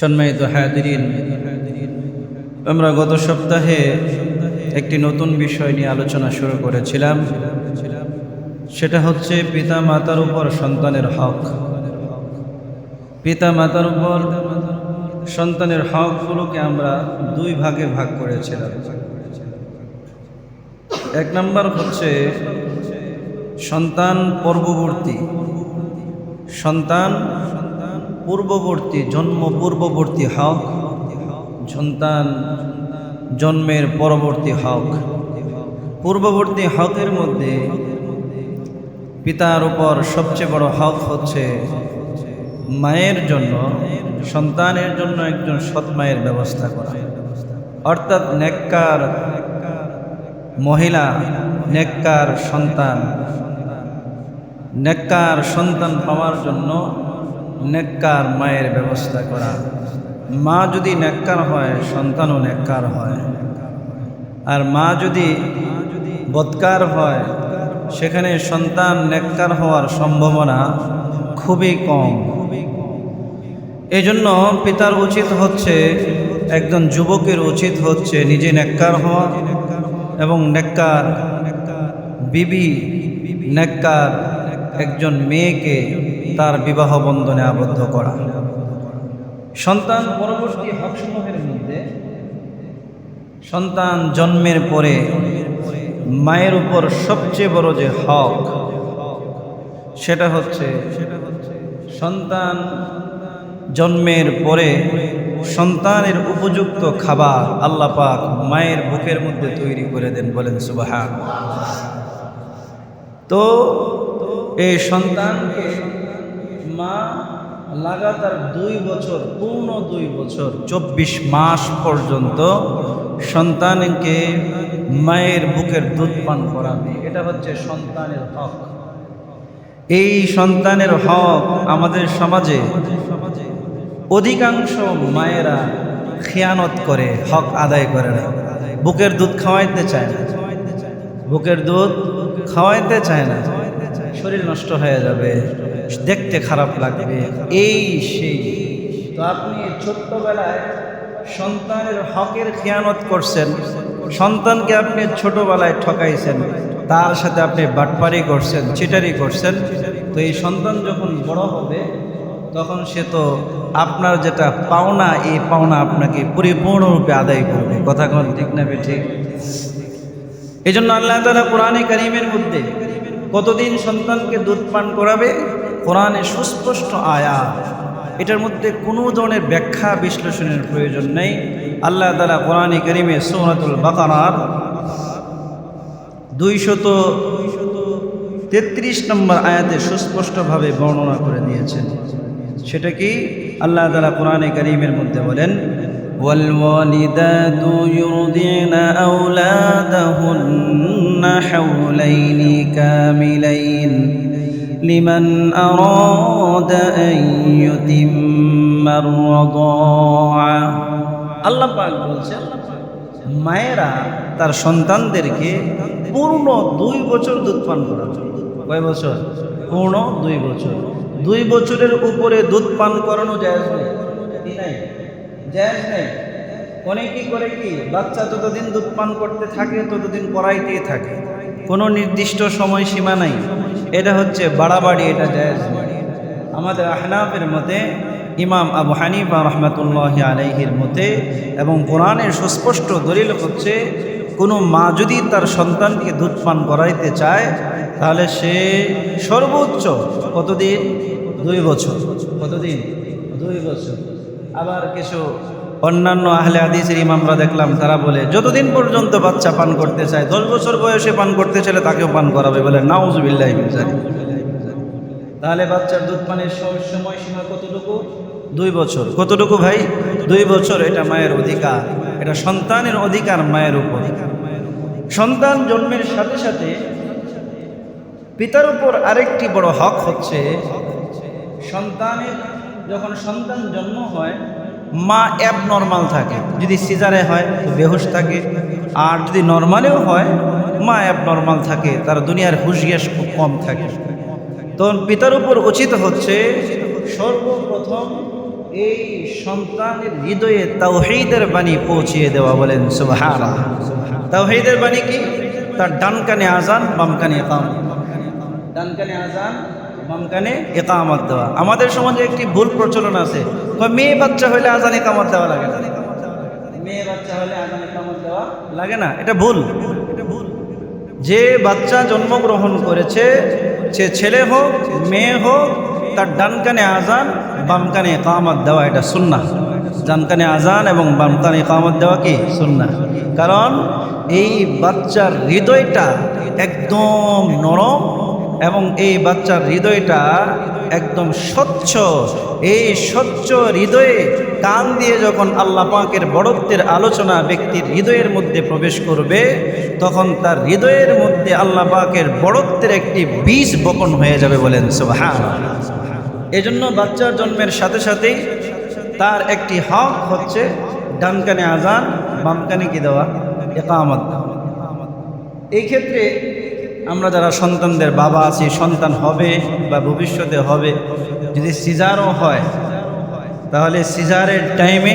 সম্মানিত হায়াদিন আমরা গত সপ্তাহে একটি নতুন বিষয় নিয়ে আলোচনা শুরু করেছিলাম। সেটা হচ্ছে পিতা মাতার উপর সন্তানের হক। পিতা মাতার উপর সন্তানের হকগুলোকে আমরা দুই ভাগে ভাগ করেছিলাম। এক নম্বর হচ্ছে সন্তান পূর্ববর্তী। সন্তান পূর্ববর্তী, জন্ম পূর্ববর্তী হক, সন্তান জন্মের পরবর্তী হক। পূর্ববর্তী হকের মধ্যে পিতার উপর সবচেয়ে বড় হক হচ্ছে মায়ের জন্য, সন্তানের জন্য একজন সৎ মায়ের ব্যবস্থা করা। অর্থাৎ নেককার মহিলা, নেককার সন্তান। নেককার সন্তান পাওয়ার জন্য নেককার মায়ের ব্যবস্থা করা। মা যদি নেককার হয়, সন্তানও নেককার হয়। আর মা যদি বৎকার হয়, সেখানে সন্তান নেককার হওয়ার সম্ভাবনা খুবই কম। এই জন্য পিতার উচিত হচ্ছে, একজন যুবকের উচিত হচ্ছে নিজে নেককার হওয়া এবং নেককার বিবি, নেককার একজন মেয়েকে তার বিবাহ বন্ধনে আবদ্ধ করা। সন্তান পরবর্তী হকসমূহের মধ্যে সন্তান জন্মের পরে মায়ের উপর সবচেয়ে বড় যে হক, সেটা হচ্ছে সন্তান জন্মের পরে সন্তানের উপযুক্ত খাবার আল্লাহ পাক মায়ের বুকের মধ্যে তৈরি করে দেন বলেন সুবাহান তো এই সন্তানকে মা লাগাতার দুই বছর, পূর্ণ দুই বছর, চব্বিশ মাস পর্যন্ত সন্তানকে মায়ের বুকের দুধ পান করাবে এটা হচ্ছে সন্তানের হক। এই সন্তানের হক আমাদের সমাজে অধিকাংশ মায়েরা খেয়ানত করে, হক আদায় করে না। বুকের দুধ খাওয়াইতে চায় না। বুকের দুধ খাওয়াইতে চায় না। শরীর নষ্ট হয়ে যাবে। দেখতে খারাপ লাগবে। এই সেই। তো আপনি ছোট্টবেলায় সন্তানের হকের খেয়ানত করছেন। সন্তানকে আপনি ছোটবেলায় ঠকাইছেন। তার সাথে আপনি বাটপারি করছেন, চিটারি করছেন। তো এই সন্তান যখন বড় হবে, তখন সে তো আপনার যেটা পাওনা, এই পাওনা আপনাকে পরিপূর্ণরূপে আদায় করবে। কথা কোন ঠিক না ঠিক? এই জন্য আল্লাহ তালা কোরআনে করিমের মধ্যে কতদিন সন্তানকে দুধ পান করাবে? কোরআনে সুস্পষ্ট আয়া এটার মধ্যে কোনো ধরনের ব্যাখ্যা বিশ্লেষণের প্রয়োজন নেই আল্লাহ তালা কোরআনে করিমে সৌরাতুল বাকারার দুইশত তেত্রিশ নম্বর আয়াতে সুস্পষ্টভাবে বর্ণনা করে দিয়েছেন সেটা কি আল্লাহ তালা কোরআনে করিমের মধ্যে বলেন والوالدات يرضعن أولادهن حولين كاملين لمن أراد أن يتم الرضاعة আল্লাহ পাক বলছেন মায়েরা তার সন্তানদেরকে পূর্ণ দুই বছর দুধ পান করাবে কয় বছর পূর্ণ দুই বছর দুই বছরের উপরে দুধ পান করানো যায় নেই কি নাই জায়েজ নেই অনেকেই করে কি বাচ্চা যতদিন দুধ পান করতে থাকে ততদিন করাইতেই থাকে কোনো নির্দিষ্ট সময় সীমা নাই। এটা হচ্ছে বাড়াবাড়ি, এটা জায়েজ আমাদের আহনাফের মতে, ইমাম আবু হানিফা রহমতুল্লাহ আলাইহির মতে এবং কোরআনের সুস্পষ্ট দলিল হচ্ছে, কোনো মা যদি তার সন্তানকে দুধ পান করাইতে চায়, তাহলে সে সর্বোচ্চ কতদিন? দুই বছর। কতদিন? দুই বছর। আবার কিছু অন্যান্য আহলে আদিসের ইমামরা দেখলাম, তারা বলে, যতদিন পর্যন্ত বাচ্চা পান করতে চায়, দশ বছর বয়সে পান করতে চাইলে তাকেও পান করাবে বলে নাউজবিল্লাহ তাহলে বাচ্চার দুধ পানের সময় সীমা কতটুকু? দুই বছর। কতটুকু ভাই? দুই বছর, এটা মায়ের অধিকার। এটা সন্তানের অধিকার মায়ের উপর। সন্তান জন্মের সাথে সাথে পিতার উপর আরেকটি বড় হক হচ্ছে, সন্তানের যখন সন্তান জন্ম হয় মা অ্যাব নর্মাল থাকে। যদি সিজারে হয়, তো বেহুশ থাকে। আর যদি নর্মালেও হয়, মা অ্যাব নর্মাল থাকে, তার দুনিয়ার হুশ গ্যাস খুব কম থাকে। তখন পিতার উপর উচিত হচ্ছে সর্বপ্রথম এই সন্তানের হৃদয়ে তাওহীদের বাণী পৌঁছিয়ে দেওয়া বলেন সুবহান তাওহীদের বাণী কি? তার ডান কানে আজান বাম কানে একাম ডান কানে আজান বাম কানে একামত দেওয়া। আমাদের সমাজে একটি ভুল প্রচলন আছে। মেয়ে বাচ্চা হলে আজান একামত দেওয়া লাগে? না মেয়ে বাচ্চা হলে আজান একামত দেওয়া লাগে না। এটা ভুল। এটা ভুল যে বাচ্চা জন্মগ্রহণ করেছে, সে ছেলে হোক, মেয়ে হোক, তার ডান কানে আজান বাম কানে দেওয়া এটা সুন্না ডান কানে আজান এবং বাম কানে একামত দেওয়া কি? সুন্না কারণ এই বাচ্চার হৃদয়টা একদম নরম এবং এই বাচ্চার হৃদয়টা একদম স্বচ্ছ। এই স্বচ্ছ হৃদয়ে কান দিয়ে যখন আল্লাহ পাকের বড়ত্বের আলোচনা ব্যক্তির হৃদয়ের মধ্যে প্রবেশ করবে, তখন তার হৃদয়ের মধ্যে আল্লাহ পাকের বড়ত্বের একটি বীজ বপন হয়ে যাবে বলেন সুবহান এজন্য বাচ্চার জন্মের সাথে সাথেই তার একটি হক হচ্ছে ডানকানে আজান বাম কানে কি দেওয়া? একামত। এই ক্ষেত্রে আমরা যারা সন্তানদের বাবা আছি, সন্তান হবে বা ভবিষ্যতে হবে, যদি সিজারও হয়, তাহলে সিজারের টাইমে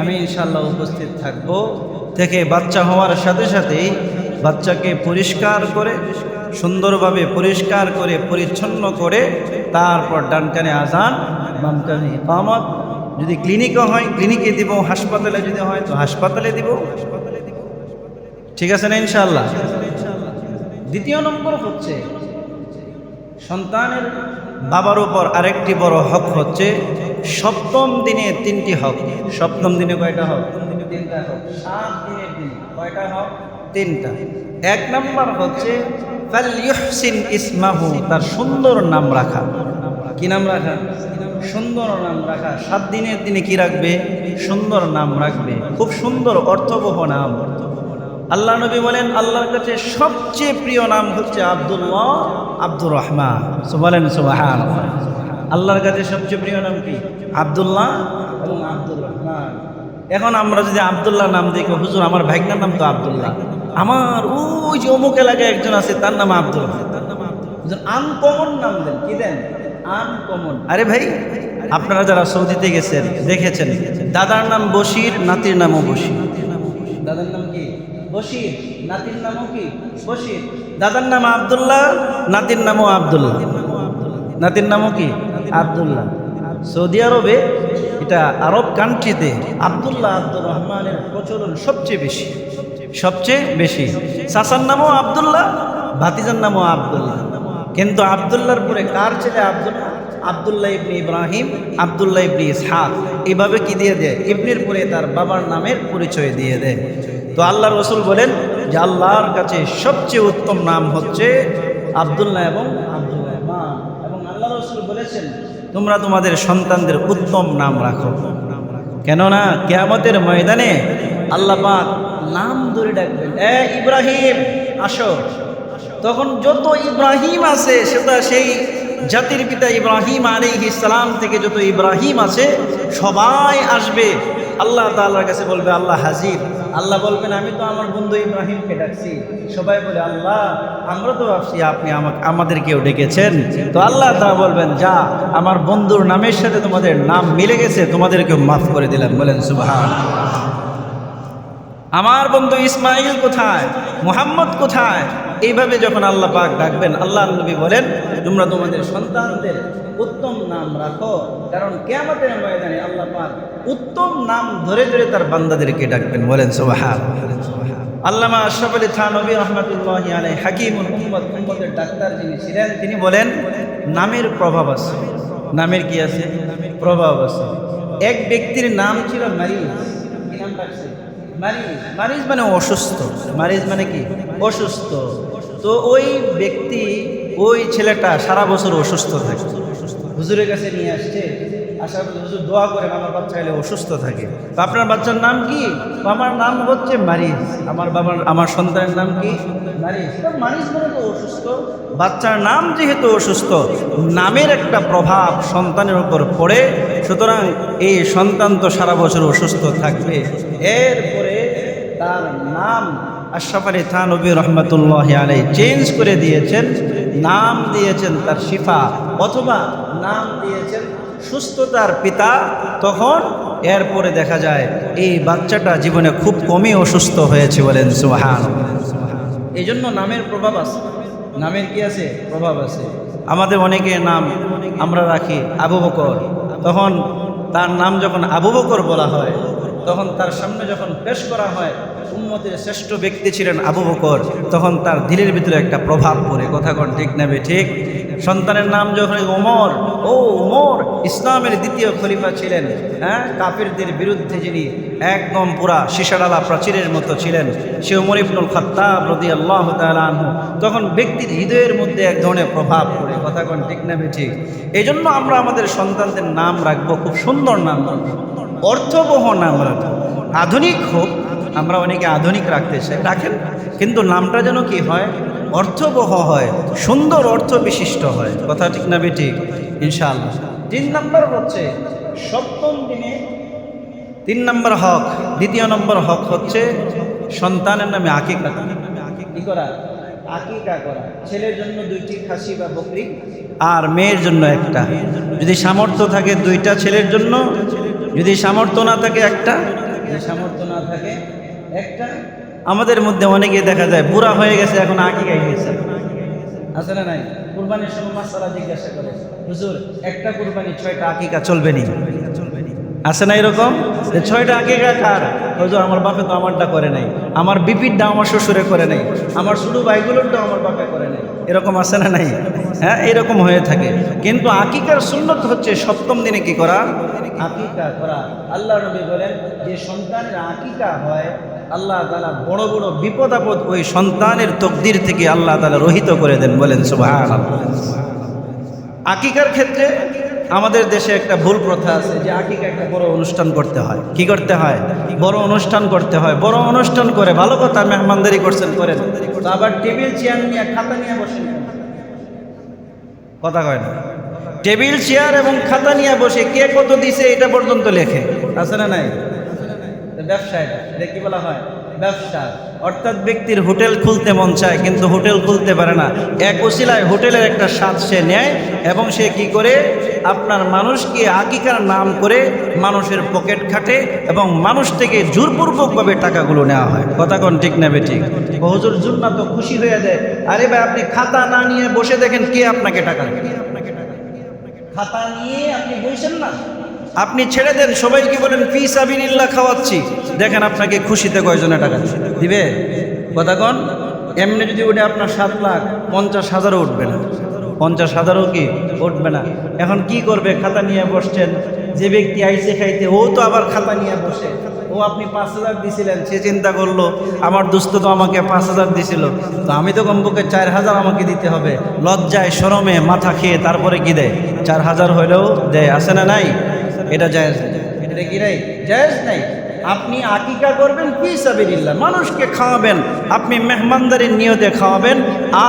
আমি ইনশাল্লাহ উপস্থিত থাকব। থেকে বাচ্চা হওয়ার সাথে সাথেই বাচ্চাকে পরিষ্কার করে, সুন্দরভাবে পরিষ্কার করে, পরিচ্ছন্ন করে তারপর ডানকানে আজান, বামকানে ইকামত। যদি ক্লিনিকও হয় ক্লিনিকে দিব, হাসপাতালে যদি হয়, তো হাসপাতালে দিব। ঠিক আছে না ইনশাল্লাহ দ্বিতীয় নম্বর হচ্ছে, সন্তানের বাবার উপর আরেকটি বড় হক হচ্ছে সপ্তম দিনে তিনটি হক। সপ্তম দিনে কয়টা হক? তিনটা হক সাত দিন কয়টা হক? তিনটা। এক নম্বর হচ্ছে ফালইহসিন ইসমাহু, তার সুন্দর নাম রাখা। কি নাম রাখা? সুন্দর নাম রাখা। সাত দিনের দিনে কি রাখবে? সুন্দর নাম রাখবে। খুব সুন্দর, অর্থবহ নাম। আল্লাহ নবী বলেন, আল্লাহর কাছে সবচেয়ে প্রিয় নাম হচ্ছে আব্দুল্লাহ আব্দুর রহমান। বলেন সুবাহান আল্লাহর কাছে সবচেয়ে প্রিয় নাম কি? আব্দুল্লাহ এবং আব্দুর রহমান। এখন আমরা যদি আব্দুল্লাহ নাম দেখি, হুজুর, আমার ভাইগনার নাম তো আবদুল্লাহ। আমার ওই যে অমুক এলাকায় একজন আছে, তার নাম আব্দুল আনকমন নাম দেন, কি দেন? আনকমন আরে ভাই, আপনারা যারা সৌদিতে গেছেন, দেখেছেন, দাদার নাম বশির, নাতির নামও বশির। দাদার নাম কি? বশির, নাতির নামও কি? বশির। দাদার নাম আব্দুল্লাহ, নাতির নামও আবদুল্লাহ। নাতির নামও কি? আব্দুল্লাহ। সৌদি আরবে এটা আরব কান্ট্রিতে আব্দুল্লাহ আব্দুর রহমানের প্রচলন সবচেয়ে বেশি সবচেয়ে বেশি। সাসার নামও আব্দুল্লাহ, ভাতিজার নামও আব্দুল্লাহ। কিন্তু আব্দুল্লাহর পরে কার ছেলে আব্দুল্লাহ? আবদুল্লাহ ইবনি ইব্রাহিম, আবদুল্লাহ ইবনি ইসহাক। এইভাবে কি দিয়ে দেয়? ইবনির পরে তার বাবার নামের পরিচয় দিয়ে দেয়। তো আল্লাহ রসুল বলেন যে আল্লাহর কাছে সবচেয়ে উত্তম নাম হচ্ছে আবদুল্লাহ এবং আব্দুল রহমান এবং আল্লাহ রসুল বলেছেন, তোমরা তোমাদের সন্তানদের উত্তম নাম রাখো। কেননা কেয়ামতের ময়দানে আল্লাহ পাক নাম ধরে ডাকবেন, এ ইব্রাহিম, আসো। তখন যত ইব্রাহিম আছে, সেটা সেই জাতির পিতা ইব্রাহিম আলী ইসলাম থেকে যত ইব্রাহিম আছে, সবাই আসবে। আল্লাহ তাল্লার কাছে বলবে, আল্লাহ হাজির। আল্লাহ বলবেন, আমি তো আমার বন্ধু ইব্রাহিমকে ডাকছি। সবাই বলে, আল্লাহ, আমরা তো ভাবছি আপনি আমাকে, আমাদেরকেও ডেকেছেন। তো আল্লাহ তা বলবেন, যা, আমার বন্ধুর নামের সাথে তোমাদের নাম মিলে গেছে, তোমাদেরকেও মাফ করে দিলাম। বলেন সুবাহান আমার বন্ধু ইসমাইল কোথায়? মোহাম্মদ কোথায়? এইভাবে যখন আল্লাহ পাক ডাকবেন আল্লাহ নবী বলেন, তোমরা তোমাদের সন্তানদের উত্তম নাম রাখো, কারণ কেয়ামতের ময়দানে আল্লাহ পাক উত্তম নাম ধরে ধরে তার বান্দাদেরকে ডাকবেন। বলেন সোবাহার আল্লামা আশরাফ আলী থানবী রহমতুল্লাহ আলাই হাকিমুল উম্মদ উম্মদের ডাক্তার যিনি ছিলেন, তিনি বলেন, নামের প্রভাব আছে। নামের কি আছে? প্রভাব আছে। এক ব্যক্তির নাম ছিল মারিজ। কি মারিজ। মারিজ মানে অসুস্থ। মারিজ মানে কি? অসুস্থ। তো ওই ব্যক্তি, ওই ছেলেটা সারা বছর অসুস্থ থাকে। হুজুরের কাছে নিয়ে আসছে, আসার পর হুজুর দোয়া করেন আমার বাচ্চা এলে অসুস্থ থাকে। তো আপনার বাচ্চার নাম কি? আমার নাম হচ্ছে মারিজ আমার বাবার, আমার সন্তানের নাম কি? মারিজ মারিজ মানে তো অসুস্থ। বাচ্চার নাম যেহেতু অসুস্থ, নামের একটা প্রভাব সন্তানের উপর পড়ে। সুতরাং এই সন্তান তো সারা বছর অসুস্থ থাকবে। এরপরে তার নাম আশরাফ আলী থানবী রহমতুল্লাহ আলাই চেঞ্জ করে দিয়েছেন, নাম দিয়েছেন তার শিফা, অথবা নাম দিয়েছেন সুস্থতার পিতা, তখন এরপরে দেখা যায় এই বাচ্চাটা জীবনে খুব কমই অসুস্থ হয়েছে বলেন সুহান এই জন্য নামের প্রভাব আছে। নামের কি আছে? প্রভাব আছে। আমাদের অনেকে নাম আমরা রাখি আবু বকর। তখন তার নাম যখন আবু বকর বলা হয়, তখন তার সামনে যখন পেশ করা হয় উন্মতের শ্রেষ্ঠ ব্যক্তি ছিলেন আবু বকর। তখন তার দিলের ভিতরে একটা প্রভাব পড়ে। কথা কোন ঠিক নেবে ঠিক? সন্তানের নাম যখন ওমর, ও ওমর, ইসলামের দ্বিতীয় খলিফা ছিলেন। হ্যাঁ? কাফিরদের বিরুদ্ধে যিনি একদম পুরা শিশাডালা প্রাচীরের মতো ছিলেন, সে ওমর ইবনুল খত্তাব রদি আল্লাহ আনহু। তখন ব্যক্তির হৃদয়ের মধ্যে এক ধরনের প্রভাব পড়ে। কথা কোন ঠিক নেবে ঠিক? এই জন্য আমরা আমাদের সন্তানদের নাম রাখব খুব সুন্দর নাম অর্থবহ নাম রাখব। আধুনিক হোক আমরা অনেকে আধুনিক রাখতে চাই। রাখেন, কিন্তু নামটা যেন কি হয়? অর্থবহ হয়, সুন্দর অর্থ বিশিষ্ট হয়। কথা ঠিক না বেটি ইনশাআল্লাহ। তিন নম্বর হচ্ছে, সপ্তম দিনে তিন নম্বর হক, দ্বিতীয় নম্বর হক হচ্ছে সন্তানের নামে আকিকা। কি করা? আকিকা করা। ছেলের জন্য দুইটি খাসি বা বকরি আর মেয়ের জন্য একটা। যদি সামর্থ্য থাকে দুইটা ছেলের জন্য, যদি সামর্থ্য না থাকে একটা সামর্থ্য না থাকে আমাদের মধ্যে অনেকে দেখা যায় বুড়া হয়ে গেছে এখন আকিকা গেছে আছে না নাই? কুরবানির সময় মাসালা জিজ্ঞাসা করে। হুজুর একটা কুরবানি ছয়টা আকিকা চলবে নি? আছে না এরকম? ছয়টা আকিকা কার হুজুর আমার বাপে তো আমারটা করে নাই। আমার বিপিরটা আমার শ্বশুরে করে নাই। আমার শুধু ভাইগুলোরটা আমার বাপে করে নাই। এরকম আছে না নাই? হ্যাঁ এরকম হয়ে থাকে। কিন্তু আকিকার সুন্নত হচ্ছে সপ্তম দিনে কি করা? আকিকা করা। আল্লাহ নবী বলেন যে সন্তানের আকিকা হয় আল্লাহ তালা বড় বড় বিপদ আপদ ওই সন্তানের তকদির থেকে আল্লাহ তালা রহিত করে দেন বলেন সুবাহ আকিকার ক্ষেত্রে আমাদের দেশে একটা ভুল প্রথা আছে যে আকিকা একটা বড় অনুষ্ঠান করতে হয়। কি করতে হয়? বড় অনুষ্ঠান করতে হয়। বড় অনুষ্ঠান করে ভালো কথা মেহমানদারি করছেন, করেন। তো আবার টেবিল, চেয়ার নিয়ে, খাতা নিয়ে বসে কথা কয় না। টেবিল, চেয়ার এবং খাতা নিয়ে বসে কে কত দিছে এটা পর্যন্ত লেখে। আছে না নাই? তো ব্যবসা এটা কি বলা হয়? ব্যবসা। অর্থাৎ ব্যক্তির হোটেল খুলতে মন চায়, কিন্তু হোটেল খুলতে পারে না। এক ওসিলায় হোটেলের একটা স্বাদ সে নেয় এবং সে কি করে? আপনার মানুষকে আকিকার নাম করে মানুষের পকেট খাটে এবং মানুষ থেকে জোরপূর্বকভাবে টাকাগুলো নেওয়া হয়। কথা কোন ঠিক নেবে ঠিক? হুজুর জুন্না তো খুশি হয়ে দেয় আরে ভাই, আপনি খাতা না নিয়ে বসে দেখেন কে আপনাকে টাকা খাতা নিয়ে আপনি বইছেন না। আপনি ছেড়ে দেন, সবাইকে বলেন, ফি সাবিল্লাহ খাওয়াচ্ছি। দেখেন আপনাকে খুশিতে কয়জনে টাকা দিবে? কথা কন। এমনি যদি ওটা আপনার সাত লাখ, পঞ্চাশ হাজারও উঠবে না। পঞ্চাশ হাজারও কি? উঠবে না। এখন কি করবে? খাতা নিয়ে বসছেন। যে ব্যক্তি আইসে খাইতে, ও তো আবার খাতা নিয়ে বসে। ও আপনি পাঁচ হাজার দিছিলেন, সে চিন্তা করল, আমার দুস্থ তো আমাকে পাঁচ হাজার দিছিল। তো আমি তো কমপক্ষে চার হাজার আমাকে দিতে হবে। লজ্জায় সরমে মাথা খেয়ে তারপরে কি দেয়? চার হাজার হইলেও দেয়। আসে না নাই? এটা জায়েজ নেই। এটা কি নাই? জায়েজ নাই। আপনি আকিকা করবেন, ফি সাবিলিল্লাহ। মানুষকে খাওয়াবেন, আপনি মেহমানদারির নিয়তে খাওয়াবেন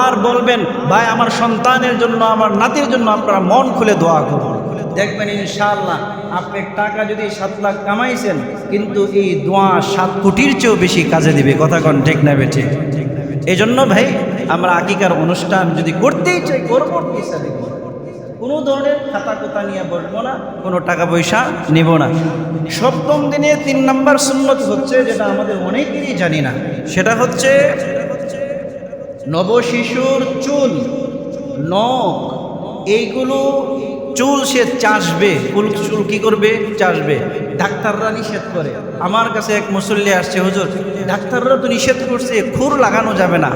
আর বলবেন, ভাই, আমার সন্তানের জন্য, আমার নাতির জন্য আপনারা মন খুলে দোয়া করুন। দেখবেন ইনশাআল্লাহ আপনি টাকা যদি সাত লাখ কামাইছেন, কিন্তু এই দোয়া সাত কোটির চেয়েও বেশি কাজে দিবে। কথা কন ঠিক নেবে ঠিক এই জন্য ভাই, আমরা আকিকার অনুষ্ঠান যদি করতেই চাই, করব ফি সাবিলিল্লাহ। কোনো ধরনের খাতা কোতা নিয়ে বসবো না, কোনো টাকা পয়সা নিব না। সপ্তম দিনে তিন নম্বর সুন্নত হচ্ছে, যেটা আমাদের অনেকেরই জানি না। সেটা হচ্ছে নবশিশুর চুল, নখ, এইগুলো চুল সে চাষবে চুল চুল কি করবে? চাষবে। ডাক্তাররা নিষেধ করে। আমার কাছে এক মুসল্লি আসছে, হুজুর, ডাক্তাররা তো নিষেধ করছে, খুর লাগানো যাবে না।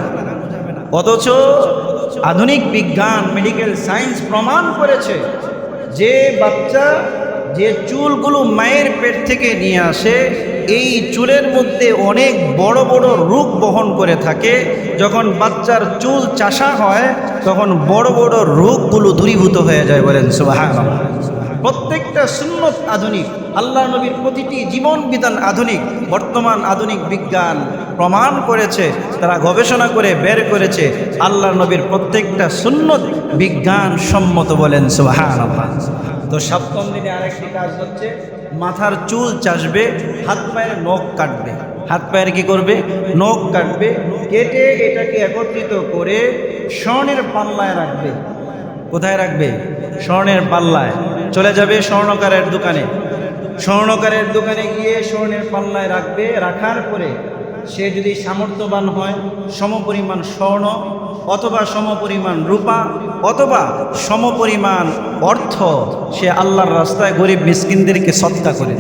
অথচ আধুনিক বিজ্ঞান মেডিকেল সায়েন্স প্রমাণ করেছে যে বাচ্চা যে চুলগুলো মায়ের পেট থেকে নিয়ে আসে, এই চুলের মধ্যে অনেক বড় বড় রোগ বহন করে থাকে। যখন বাচ্চার চুল চাষা হয়, তখন বড় বড় রোগগুলো দূরীভূত হয়ে যায় বলেন সুবাহ প্রত্যেকটা সুন্নত আধুনিক আল্লাহ নবীর প্রতিটি জীবন বিধান আধুনিক, বর্তমান আধুনিক বিজ্ঞান প্রমাণ করেছে, তারা গবেষণা করে বের করেছে আল্লাহ নবীর প্রত্যেকটা সুন্নত বিজ্ঞান সম্মত বলেন সুহান তো সপ্তম দিনে আরেকটি কাজ হচ্ছে, মাথার চুল চাষবে, হাত পায়ের নখ কাটবে। হাত পায়ের কি করবে? নখ কাটবে, কেটে এটাকে একত্রিত করে স্বর্ণের পাল্লায় রাখবে। কোথায় রাখবে? স্বর্ণের পাল্লায়। চলে যাবে স্বর্ণকারের দোকানে। স্বর্ণকারের দোকানে গিয়ে স্বর্ণের পাল্লায় রাখবে। রাখার পরে সে যদি সামর্থ্যবান হয়, সমপরিমাণ স্বর্ণ অথবা সমপরিমাণ রূপা অথবা সমপরিমাণ অর্থ, সে আল্লাহর রাস্তায় গরিব মিসকিনদেরকে সৎকা করে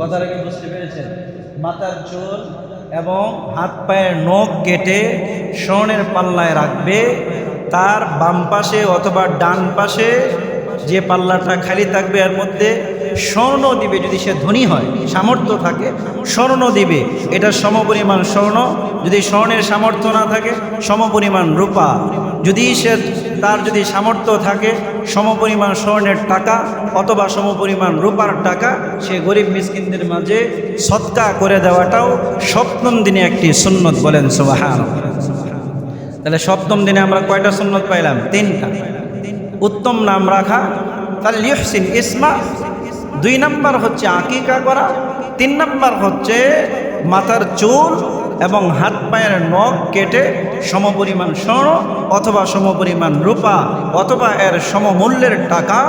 কথাটা কি বুঝতে পেরেছেন? মাথার চুল এবং হাত পায়ের নখ কেটে স্বর্ণের পাল্লায় রাখবে। তার বাম পাশে অথবা ডান পাশে যে পাল্লাটা খালি থাকবে এর মধ্যে স্বর্ণ দিবে, যদি সে ধনী হয়, সামর্থ্য থাকে, স্বর্ণ দিবে। এটা সমপরিমাণ স্বর্ণ। যদি স্বর্ণের সামর্থ্য না থাকে, সমপরিমাণ রূপা। যদি সে তার যদি সামর্থ্য থাকে, সমপরিমাণ স্বর্ণের টাকা অথবা সমপরিমাণ রূপার টাকা, সে গরিব মিসকিনদের মাঝে সৎকা করে দেওয়াটাও সপ্তম দিনে একটি সুন্নত বলেন সুবাহান তাহলে সপ্তম দিনে আমরা কয়টা সুন্নত পাইলাম? তিনটা। উত্তম নাম রাখা। তাহলে লিহসিন ইসমা, দুই নাম্বার হচ্ছে আকিকা করা, তিন নাম্বার হচ্ছে মাথার চুল এবং হাত পায়ের নখ কেটে সমপরিমাণ স্বর্ণ অথবা সমপরিমাণ রূপা অথবা এর সমমূল্যের টাকা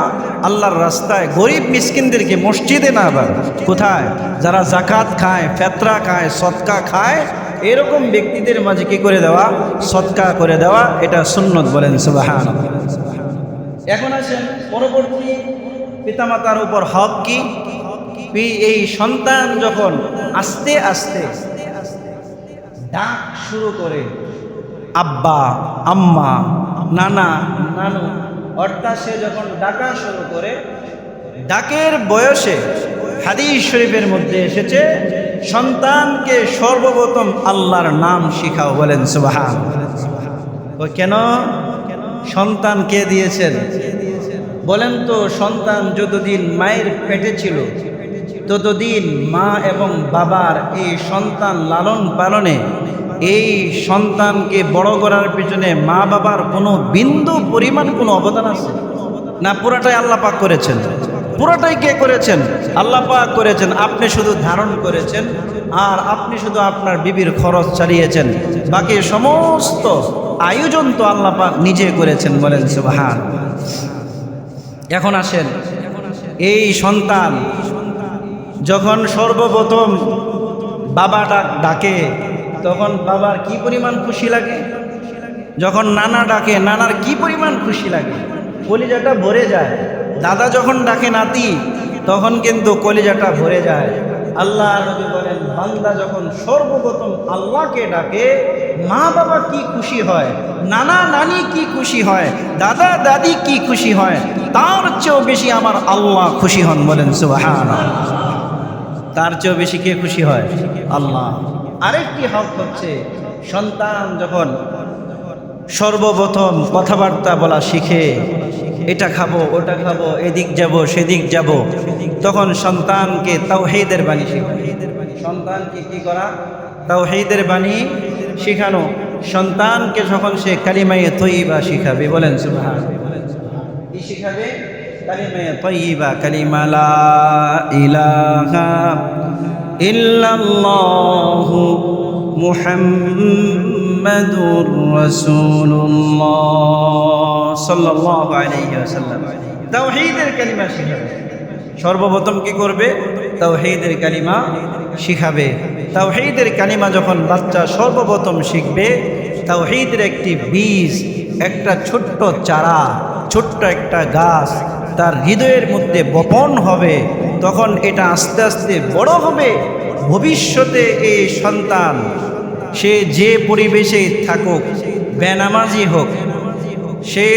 আল্লাহর রাস্তায় গরিব মিসকিনদেরকে মসজিদে না আবার কোথায়? যারা জাকাত খায়, ফেতরা খায় সৎকা খায়, এরকম ব্যক্তিদের মাঝে কি করে দেওয়া? সৎকা করে দেওয়া, এটা সুন্নত বলেন সুবাহান এখন আসেন, পরবর্তী পিতামাতার উপর হক কি? এই সন্তান যখন আস্তে আস্তে ডাক শুরু করে, আব্বা, আম্মা, নানা, নানু, অর্থাৎ সে যখন ডাকা শুরু করে, ডাকের বয়সে হাদিস শরীফের মধ্যে এসেছে, সন্তানকে সর্বপ্রথম আল্লাহর নাম শিখাও বলেন, সুবাহান। ও কেন? সন্তান কে দিয়েছেন? বলেন তো, সন্তান যতদিন মায়ের পেটে ছিল, ততদিন মা এবং বাবার এই সন্তান লালন পালনে, এই সন্তানকে বড় করার পিছনে মা বাবার কোনো বিন্দু পরিমাণ কোনো অবদান আছে? না, পুরাটাই আল্লাহ পাক করেছেন। পুরাটাই কে করেছেন? আল্লাহ পাক করেছেন। আপনি শুধু ধারণ করেছেন, আর আপনি শুধু আপনার বিবির খরচ চালিয়েছেন। বাকি সমস্ত আয়োজন তো আল্লাহ পাক নিজে করেছেন বলেন সুবাহান। এখন আসেন, এই সন্তান যখন সর্বপ্রথম বাবাটা ডাকে, তখন বাবার কি পরিমাণ খুশি লাগে? যখন নানা ডাকে, নানার কি পরিমাণ খুশি লাগে? কলিজাটা ভরে যায়। দাদা যখন ডাকে নাতি, তখন কিন্তু কলিজাটা ভরে যায়। আল্লাহ নবী বলেন, বান্দা যখন সর্বপ্রথম আল্লাহকে ডাকে মা বাবা কি খুশি হয়? নানা নানি কি খুশি হয়? দাদা দাদি কি খুশি হয়? তার চেয়েও বেশি আমার আল্লাহ খুশি হন বলেন সুবাহান তার চেয়েও বেশি কে খুশি হয়? আল্লাহ। আরেকটি হক হচ্ছে, সন্তান যখন সর্বপ্রথম কথাবার্তা বলা শিখে, এটা খাব, ওটা খাব, এদিক যাব, সেদিক যাব, তখন সন্তানকে তাওহীদের বাণী শেখানো সন্তানকে কি করা? তাও হেদের বাণী শেখানো। সন্তানকে যখন সে কালিমায়ে তৈবা শিখাবে, বলেন কি শিখাবে? কালিমায়ে তৈবা কালিমা লা ইলাহা ইল্লাল্লাহু মুহাম্মাদুর রাসূলুল্লাহ সাল্লাল্লাহু আলাইহি ওয়াসাল্লাম। তাওহীদের কালিমা শিখাবে। সর্বপ্রথম কি করবে? তাওহীদের কালিমা শিখাবে। তাওহীদের কালিমা যখন বাচ্চা সর্বপ্রথম শিখবে, তাওহীদের একটি বীজ, একটা ছোট্ট চারা, ছোট্ট একটা গাছ তার হৃদয়ের মধ্যে বপন হবে, তখন এটা আস্তে আস্তে বড় হবে। ভবিষ্যতে এই সন্তান, সে যে পরিবেশে থাকুক, বেনামাজি হোক, সে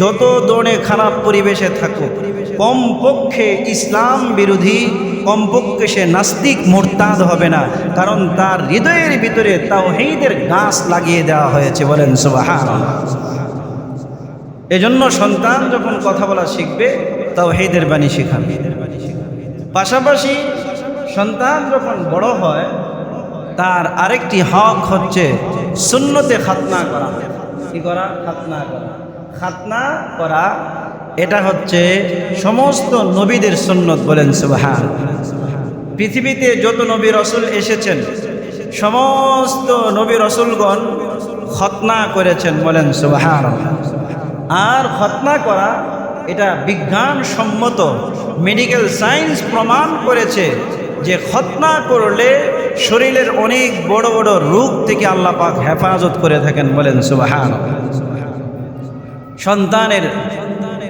যত ধরনের খারাপ পরিবেশে থাকুক, কমপক্ষে ইসলাম বিরোধী কমপক্ষে সে নাস্তিক মোরতাদ হবে না, কারণ তার হৃদয়ের ভিতরে তাও তাওহীদের গাছ লাগিয়ে দেওয়া হয়েছে বলেন সুবাহান এজন্য সন্তান যখন কথা বলা শিখবে তাও তাওহীদের বাণী শেখাবে। পাশাপাশি সন্তান যখন বড় হয়, তার আরেকটি হক হচ্ছে সুন্নতে খাতনা করা। কি করা? খাতনা করা। খাতনা করা এটা হচ্ছে সমস্ত নবীদের সুন্নত বলেন সুবাহান। পৃথিবীতে যত নবী রসুল এসেছেন, সমস্ত নবী রসুলগণ খতনা করেছেন বলেন সুবাহান। আর খতনা করা এটা বিজ্ঞানসম্মত মেডিকেল সায়েন্স প্রমাণ করেছে যে খতনা করলে শরীরের অনেক বড় বড় রোগ থেকে আল্লাহ পাক হেফাজত করে থাকেন বলেন সুবাহান। সন্তানের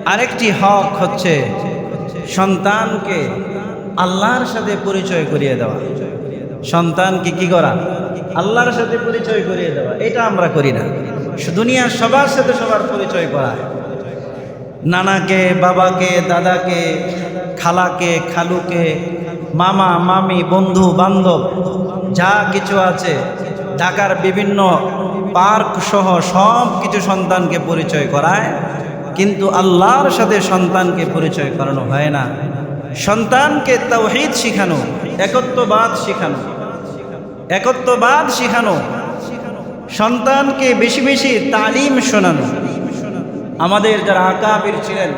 আরেকটি হক হচ্ছে সন্তানকে আল্লাহর সাথে পরিচয় করিয়ে দেওয়া। সন্তানকে কি করা? আল্লাহর সাথে পরিচয় করিয়ে দেওয়া। এটা আমরা করি না। দুনিয়ার সবার সাথে সবার পরিচয় করা। নানাকে, বাবাকে, দাদাকে, খালাকে, খালুকে, মামা, মামি, বন্ধু, বান্ধব, যা কিছু আছে, ঢাকার বিভিন্ন পার্ক সহ সব কিছু সন্তানকে পরিচয় করায় কিন্তু আল্লাহর সাথে সন্তানকে পরিচয় করানো হয় না। সন্তানকে তাওহিদ শিখানো, একত্ববাদ শিখানো একত্ববাদ শিখানো, সন্তানকে বেশি বেশি তালিম শোনানো। আমাদের যারা আকাবির ছিলেন,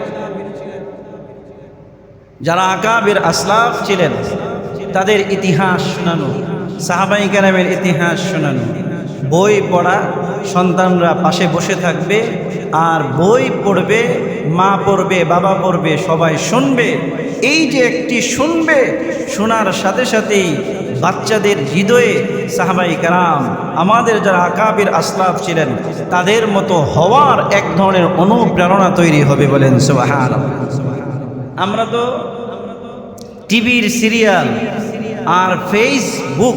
যারা আকাবির আসলাফ ছিলেন, তাদের ইতিহাস শোনানো, সাহাবাই কেরামের ইতিহাস শোনানো। বই পড়া সন্তানরা পাশে বসে থাকবে আর বই পড়বে, মা পড়বে, বাবা পড়বে, সবাই শুনবে। এই যে একটি শুনবে, শোনার সাথে সাথেই বাচ্চাদের হৃদয়ে সাহাবাই কারাম, আমাদের যারা আকাবির আসলাফ ছিলেন, তাদের মতো হওয়ার এক ধরনের অনুপ্রেরণা তৈরি হবে বলেন সোহান আমরা তো টিভির সিরিয়াল আর ফেসবুক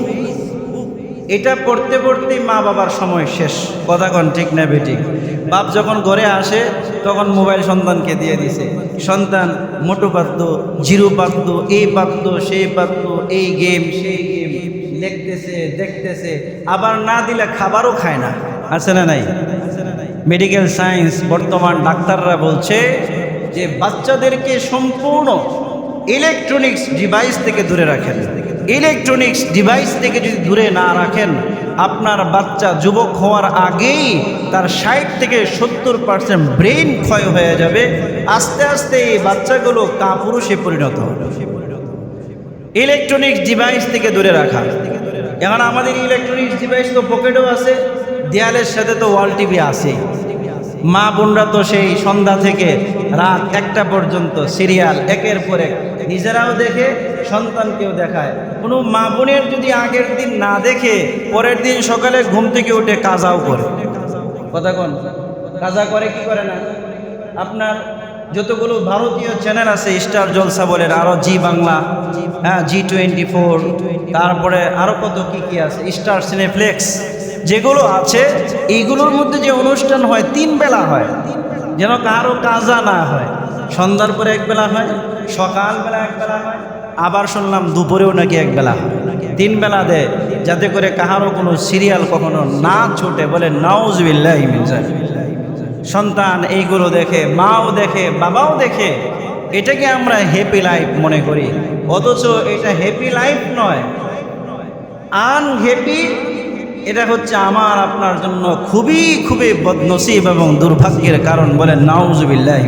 এটা পড়তে পড়তে মা বাবার সময় শেষ। কথা কন ঠিক না বেঠিক? বাপ যখন ঘরে আসে, তখন মোবাইল সন্তানকে দিয়ে দিছে। সন্তান, মোটো পাত্ত জিরো পাত্ত এই পাত্ত সেই পাত্ত এই গেম সেই গেম দেখতেছে দেখতেছে, আবার না দিলে খাবারও খায় না। আছে না নাই? মেডিকেল সায়েন্স বর্তমান ডাক্তাররা বলছে যে বাচ্চাদেরকে সম্পূর্ণ ইলেকট্রনিক্স ডিভাইস থেকে দূরে রাখেন। ইলেকট্রনিক্স ডিভাইস থেকে যদি দূরে না রাখেন, আপনার বাচ্চা যুবক হওয়ার আগেই তার ষাট থেকে সত্তর পার্সেন্ট ব্রেন ক্ষয় হয়ে যাবে। আস্তে আস্তে এই বাচ্চাগুলো কাপুরুষে পরিণত হবে। ইলেকট্রনিক্স ডিভাইস থেকে দূরে রাখা। এখন আমাদের ইলেকট্রনিক্স ডিভাইস তো পকেটেও আছে, দেয়ালের সাথে তো ওয়াল টিভি আছে মা বোনরা তো সেই সন্ধ্যা থেকে রাত একটা পর্যন্ত সিরিয়াল একের পর এক। নিজেরাও দেখে, সন্তানকেও দেখায়। কোনো মা বোনের যদি আগের দিন না দেখে, পরের দিন সকালে ঘুম থেকে উঠে কাজাও করে। কথা কোন, কাজা করে কি করে না? আপনার যতগুলো ভারতীয় চ্যানেল আছে, স্টার জলসা বলেন আরও জি বাংলা হ্যাঁ জি টোয়েন্টি ফোর, তারপরে আরও কত কি কি আছে, স্টার সিনেফ্লেক্স, যেগুলো আছে, এইগুলোর মধ্যে যে অনুষ্ঠান হয়, তিন বেলা হয়। যেন কারও কাজা না হয়। সন্ধ্যার পরে এক বেলা হয়, সকালবেলা এক বেলা হয়, আবার শুনলাম দুপুরেও নাকি এক বেলা হয়। তিন বেলা দেয়, যাতে করে কাহারও কোনো সিরিয়াল কখনো না ছুটে বলে, নাউজবিল্লাহ সন্তান এইগুলো দেখে, মাও দেখে, বাবাও দেখে, এটাকে আমরা হ্যাপি লাইফ মনে করি। অথচ এটা হ্যাপি লাইফ নয়। আনহ্যাপি এটা হচ্ছে আমার আপনার জন্য খুবই খুবই বদনসিব এবং দুর্ভাগ্যের কারণ বলে নাউজবিল্লাহ